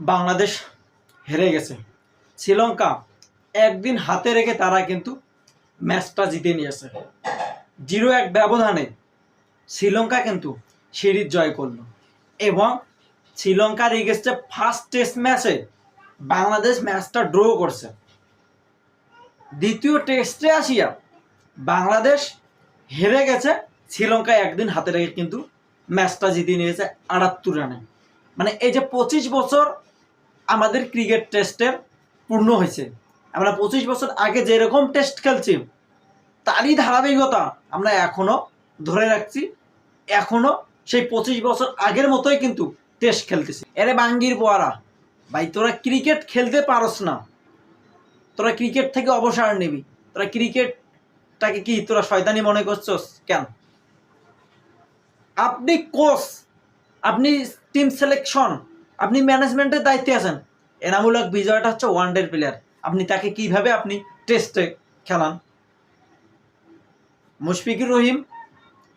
বাংলাদেশ হেরে গেছে। শ্রীলঙ্কা একদিন হাতে রেখে তারা কিন্তু ম্যাচটা জিতে নিয়েছে। জিরো এক ব্যবধানে শ্রীলঙ্কা কিন্তু সিরিজ জয় করল এবং শ্রীলঙ্কার এগেস্টে ফার্স্ট টেস্ট ম্যাচে বাংলাদেশ ম্যাচটা ড্র করছে। দ্বিতীয় টেস্টে আসিয়া বাংলাদেশ হেরে গেছে, শ্রীলঙ্কা একদিন হাতে রেখে কিন্তু ম্যাচটা জিতে নিয়েছে আটাত্তর রানে। মানে এই যে পঁচিশ বছর আমাদের ক্রিকেট টেস্টের পূর্ণ হয়েছে। আমরা পঁচিশ বছর আগে যেরকম টেস্ট খেলছি, তারই ধারাবাহিকতা আমরা এখনও ধরে রাখছি। এখনও সেই পঁচিশ বছর আগের মতোই কিন্তু টেস্ট খেলতেছি। এরে বাঙ্গির পোয়ারা, ভাই তোরা ক্রিকেট খেলতে পারস না। তোরা ক্রিকেট থেকে অবসর নিবি। তোরা ক্রিকেটটাকে কি তোরা শয়তানি মনে করছস? কেন? আপনি কোচ, আপনি টিম সিলেকশন আপনি ম্যানেজমেন্টের দায়িত্বে আছেন। এনামূলক বিজয়টা হচ্ছে ওয়ানডের প্লেয়ার আপনি তাকে কীভাবে আপনি টেস্টে খেলান? মুশফিকুর রহিম,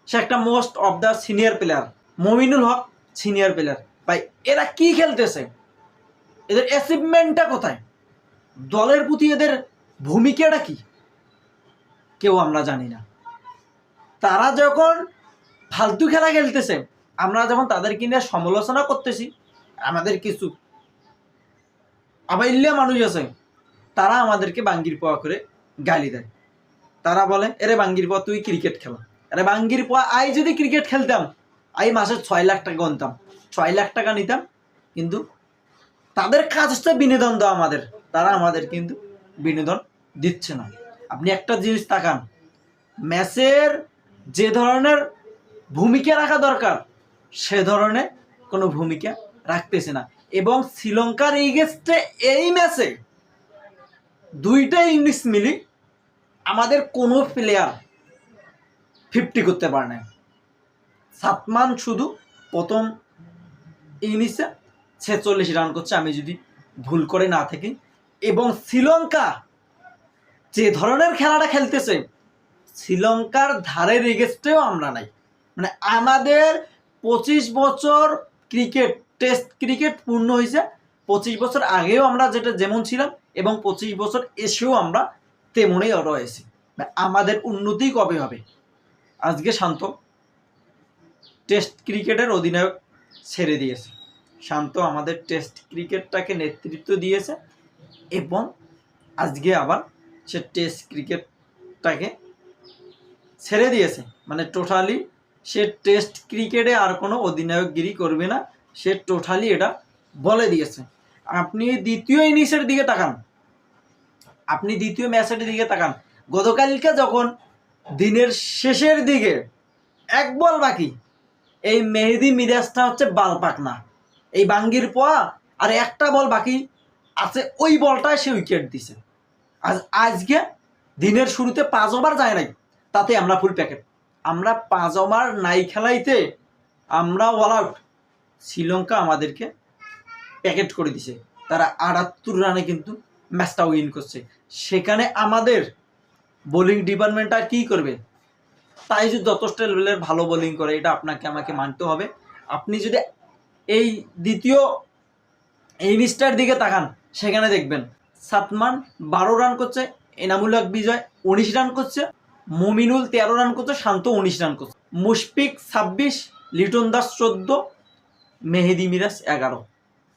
সে একটা most of the senior player Mominul Haque senior player ভাই, এরা কি খেলতেছে? এদের অ্যাচিভমেন্টটা কোথায়? দলের প্রতি এদের ভূমিকাটা কি? কেউ আমরা জানি না। তারা যখন ফালতু খেলা খেলতেছে, আমরা যখন তাদেরকে নিয়ে সমালোচনা করতেছি আমাদের কিছু আবাইল্যা মানুষ আছে, তারা আমাদেরকে বাঙ্গির পোয়া করে গালি দেয়। তারা বলে, এরে বাঙ্গির পোয়া, তুই ক্রিকেট খেলা। আরে বাঙ্গির পোয়া, আই যদি ক্রিকেট খেলতাম, আই মাসে ছয় লাখ টাকা গনতাম ছয় লাখ টাকা নিতাম, কিন্তু তাদের কাজ হচ্ছে বিনোদন দেওয়া আমাদের। তারা আমাদের কিন্তু বিনোদন দিচ্ছে না। আপনি একটা জিনিস তাকান ম্যাচের যে ধরনের ভূমিকা রাখা দরকার, সে ধরনের কোনো ভূমিকা রাখতেছে না। এবং শ্রীলঙ্কার এগেস্টে এই ম্যাচে দুইটা ইংলিশ মিলি আমাদের কোনো প্লেয়ার ফিফটি করতে পারে না সাতমান শুধু প্রথম ইনিংসে ছেচল্লিশ রান করছে, আমি যদি ভুল করে না থাকি। এবং শ্রীলঙ্কা যে ধরনের খেলাটা খেলতেছে, শ্রীলঙ্কার ধারের এগেস্টেও আমরা নাই। মানে আমাদের পঁচিশ বছর ক্রিকেট টেস্ট ক্রিকেট পূর্ণ হয়েছে। পঁচিশ বছর আগেও আমরা যেটা যেমন ছিলাম এবং পঁচিশ বছর এসেও আমরা তেমনই রয়েছি মানে আমাদের উন্নতি কবে হবে? আজকে শান্ত। টেস্ট ক্রিকেটের অধিনায়ক ছেড়ে দিয়েছে। শান্ত আমাদের টেস্ট ক্রিকেটটাকে নেতৃত্ব দিয়েছে এবং আজকে আবার সে টেস্ট ক্রিকেটটাকে ছেড়ে দিয়েছে। মানে টোটালি সে টেস্ট ক্রিকেটে আর কোনো অধিনায়কগিরি করবে না। সে টোটালি এটা বলে দিয়েছে। আপনি দ্বিতীয় ইনিংসের দিকে তাকান। আপনি দ্বিতীয় ম্যাচের দিকে তাকান। গতকালকে যখন দিনের শেষের দিকে এক বল বাকি, এই মেহেদি মিরাজটা হচ্ছে বাল পাকনা এই বাঙ্গির পোয়া আর একটা বল বাকি আছে, ওই বলটায় সে উইকেট দিছে। আজ, আজকে দিনের শুরুতে পাঁচ ওভার যায় নাই, তাতে আমরা ফুল প্যাকেট আমরা পাঁচ ওভার নাই খেলাইতে আমরা অল আউট শ্রীলঙ্কা আমাদেরকে প্যাকেট করে দিছে। তারা আটাত্তর রানে কিন্তু ম্যাচটা উইন করছে। সেখানে আমাদের বোলিং ডিপার্টমেন্ট আর কী করবে? তাই যদি যথেষ্ট লেভেলের ভালো বোলিং করে, এটা আপনাকে আমাকে মানতে হবে। আপনি যদি এই দ্বিতীয় ইনিংসটার দিকে তাকান, সেখানে দেখবেন সাতমান বারো রান করছে এনামুলক বিজয় উনিশ রান করছে, মমিনুল তেরো রান করছে, শান্ত উনিশ রান করছে। মুশফিক ছাব্বিশ, লিটন দাস চোদ্দ মেহেদি মিরাজ এগারো।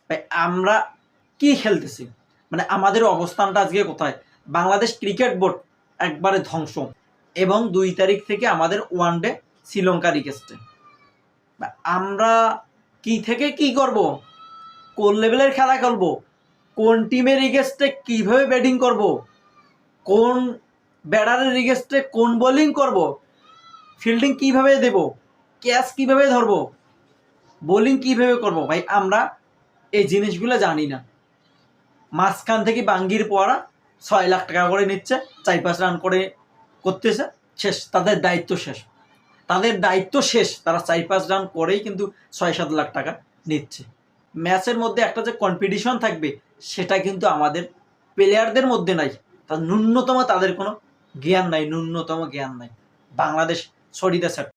ভাই, আমরা কি খেলতেছি? মানে আমাদের অবস্থানটা আজকে কোথায়? বাংলাদেশ ক্রিকেট বোর্ড একবারে ধ্বংস। এবং দুই তারিখ থেকে আমাদের ওয়ান ডে শ্রীলঙ্কা রিকেস্টে আমরা কি থেকে কি করব? কোন লেভেলের খেলা খেলব? কোন টিমের রিগেস্টে কীভাবে ব্যাটিং করব? কোন ব্যাটারের রিগেস্টে কোন বোলিং করব? ফিল্ডিং কীভাবে দেব? ক্যাচ কীভাবে ধরব? বোলিং কীভাবে করব? ভাই, আমরা এই জিনিসগুলো জানি না। মাঝখান থেকে বাঙ্গির পড়া ছয় লাখ টাকা করে নিচ্ছে, চার পাঁচ রান করে করতেছে, শেষ, তাদের দায়িত্ব শেষ। তাদের দায়িত্ব শেষ, তারা চার পাঁচ রান করেই কিন্তু ছয় সাত লাখ টাকা নিচ্ছে। ম্যাচের মধ্যে একটা যে কম্পিটিশন থাকবে, সেটা কিন্তু আমাদের প্লেয়ারদের মধ্যে নাই। তার ন্যূনতম তাদের কোনো জ্ঞান নাই, ন্যূনতম জ্ঞান নাই। বাংলাদেশ, সরিদা স্যার।